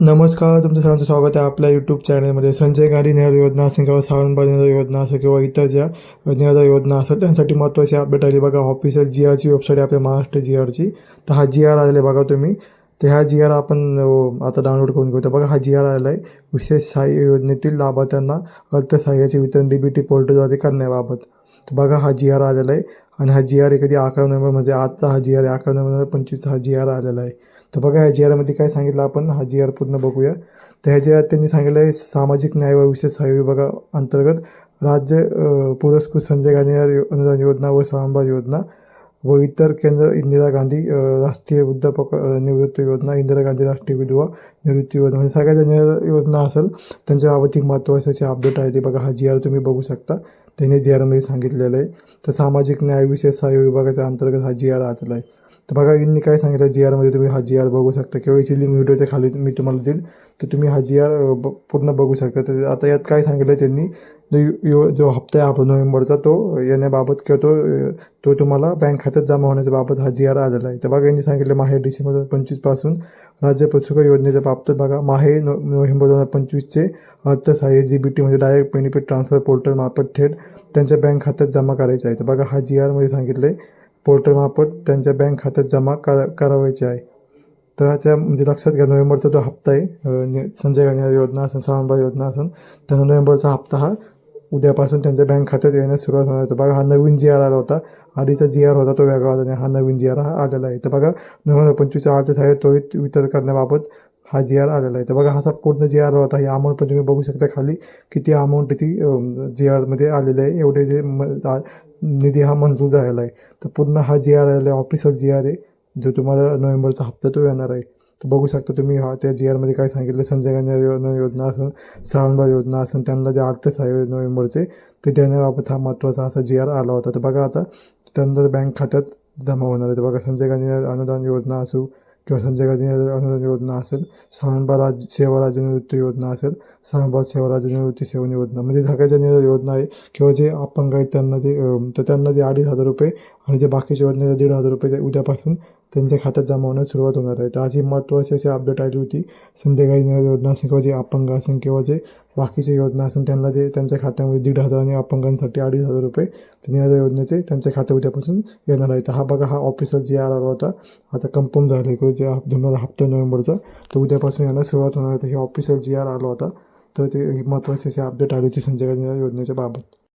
नमस्कार तुमचं सर्वांचं स्वागत आहे आपल्या यूट्यूब चॅनलमध्ये संजय गांधी नेहर योजना असेल किंवा सावंतबाई योजना असेल किंवा इतर ज्या नेहर योजना असतात त्यांसाठी महत्त्वाची अपडेट आली बघा. ऑफिशियल जी आरची वेबसाईट आहे आपल्या महाराष्ट्र जी आरची तर हा जी आर आलेला आहे बघा तुम्ही. तर ह्या जी आर आपण आता डाउनलोड करून घेऊ. तर बघा हा जी आर आलेला आहे. विशेष सहाय्य योजनेतील लाभार्थ्यांना अर्थसहाय्याचे वितरण डी बी टी पोर्टलद्वारे करण्याबाबत. तर बघा हा जी आर आलेला आहे. आणि हा जी आर कधी अकरा नोव्हेंबरमध्ये म्हणजे आजचा हा जी आर आहे अकरा नोव्हेंबर म्हणजे पंचवीसचा हा जी आर आलेला आहे. तर बघा ह्या जी आरमध्ये काय सांगितलं आपण हा जी आर पूर्ण बघूया. तर ह्या जी आर त्यांनी सांगितलं आहे सामाजिक न्याय व विशेष सहाय्य विभागा अंतर्गत राज्य पुरस्कृत संजय गांधी अनुदान योजना व सांबार योजना. व इतर केंद्र इंदिरा गांधी राष्ट्रीय वृद्धापक निवृत्ती योजना इंदिरा गांधी राष्ट्रीय विधवा निवृत्ती योजना म्हणजे सगळ्या ज्या योजना असेल त्यांच्या बाबतीत महत्त्वाचे अपडेट आहे ते बघा. हा जी आर तुम्ही बघू शकता. त्यांनी जी आरमध्ये सांगितलेलं आहे. तर सामाजिक न्याय विशेष सहाय्य विभागाच्या अंतर्गत हा जी आर आलेला आहे. तर बघा यांनी काय सांगितलं? जी आरमध्ये तुम्ही हा जी आर बघू शकता. किंवा याची लिंक व्हिडिओच्या खाली मी तुम्हाला देईल. तर तुम्ही हा जी आर पूर्ण बघू शकता. तर आता यात काय सांगितलं त्यांनी? जो यो- जो हप्ता आहे आपला नोव्हेंबरचा तो येण्याबाबत किंवा तो तो तुम्हाला बँक खात्यात जमा होण्याच्या बाबत हा जी आर आलेला आहे. तर बघा यांनी सांगितलं माहे डिसेंबर पंचवीसपासून राज्य पुरस्कार योजनेच्या बाबतीत बघा माहे नो नोव्हेंबर दोन हजार पंचवीसचे अर्थसहाय्य जी बी टी म्हणजे डायरेक्ट बेनिफिट ट्रान्सफर पोर्टल मार्फत थेट त्यांच्या बँक खात्यात जमा करायचे आहे. तर बघा हा जी आरमध्ये सांगितलं आहे पोर्टल मार्फत त्यांच्या बँक खात्यात जमा करा करावायचे आहे. तर ह्याच्या म्हणजे लक्षात घ्या नोव्हेंबरचा जो हप्ता आहे नि- संजय गांधी योजना असेल सावंतबाई योजना असेल तर नोव्हेंबरचा हप्ता हा उद्यापासून त्यांच्या बँक खात्यात येण्यास सुरुवात होणार आहे. तर बघा हा नवीन जी आर आला होता. आधीचा जी आर होता तो वेगळा होता आणि हा नवीन जी आर हा आलेला आहे. तर बघा नोव्हेंबर आर्थिक आहे तो वितरण करण्याबाबत हा जी आर आलेला आहे. तर बघा हा पूर्ण जी आर होता. ही अमाऊंट पण तुम्ही बघू शकता खाली किती अमाऊंट ती जी आरमध्ये आलेली आहे. एवढे जे म- निधी हा मंजूर झालेला आहे. तर पूर्ण हा जी आर आलेला आहे ऑफिसर जी आर आहे जो तुम्हाला नोव्हेंबरचा हप्ता तो येणार आहे. तर बघू शकता तुम्ही हा त्या जी आरमध्ये काय सांगितलं संजय गांधी योजना योजना असून सावंतबाई योजना असून त्यांना जे अर्थसहाय्य नोव्हेंबरचे ते देण्याबाबत हा महत्त्वाचा असा जी आर आला होता. तर बघा आता त्यांना बँक खात्यात जमा होणार आहे. तर बघा संजय गांधी अनुदान योजना असू किंवा संजय गांधी अनुदान योजना असेल सावंतबा राज सेवा राज्य निवृत्ती योजना असेल सावंतबा सेवा राज्य निवृत्ती सेवा योजना म्हणजे सगळ्या ज्या योजना आहे. किंवा जे अपंग आहेत त्यांना जे तर त्यांना जे अडीच हजार रुपये आणि जे बाकीचे योजनेचे दीड हजार रुपये ते उद्यापासून त्यांच्या खात्यात जमा होण्यास सुरुवात होणार आहे. तर अशी महत्त्वाची अशी अपडेट आली होती. संध्याकाळी योजना असेल किंवा जे अपंग असेल किंवा जे बाकीचे योजना असून त्यांना जे त्यांच्या खात्यामध्ये दीड हजार आणि अपंगांसाठी अडीच हजार रुपये निराधार योजनेचे त्यांच्या खात्या उद्यापासून येणार आहे. तर हा बघा हा ऑफिसर जी आर आला होता आता कन्फर्म झालं किंवा जे हप- हप्ता नोव्हेंबरचा तर उद्यापासून यायला सुरुवात होणार आहे. तर हे ऑफिसर जी आर आला होता तर ते महत्त्वाची अशी अपडेट आली होती संध्याकाळी योजनेच्या बाबत.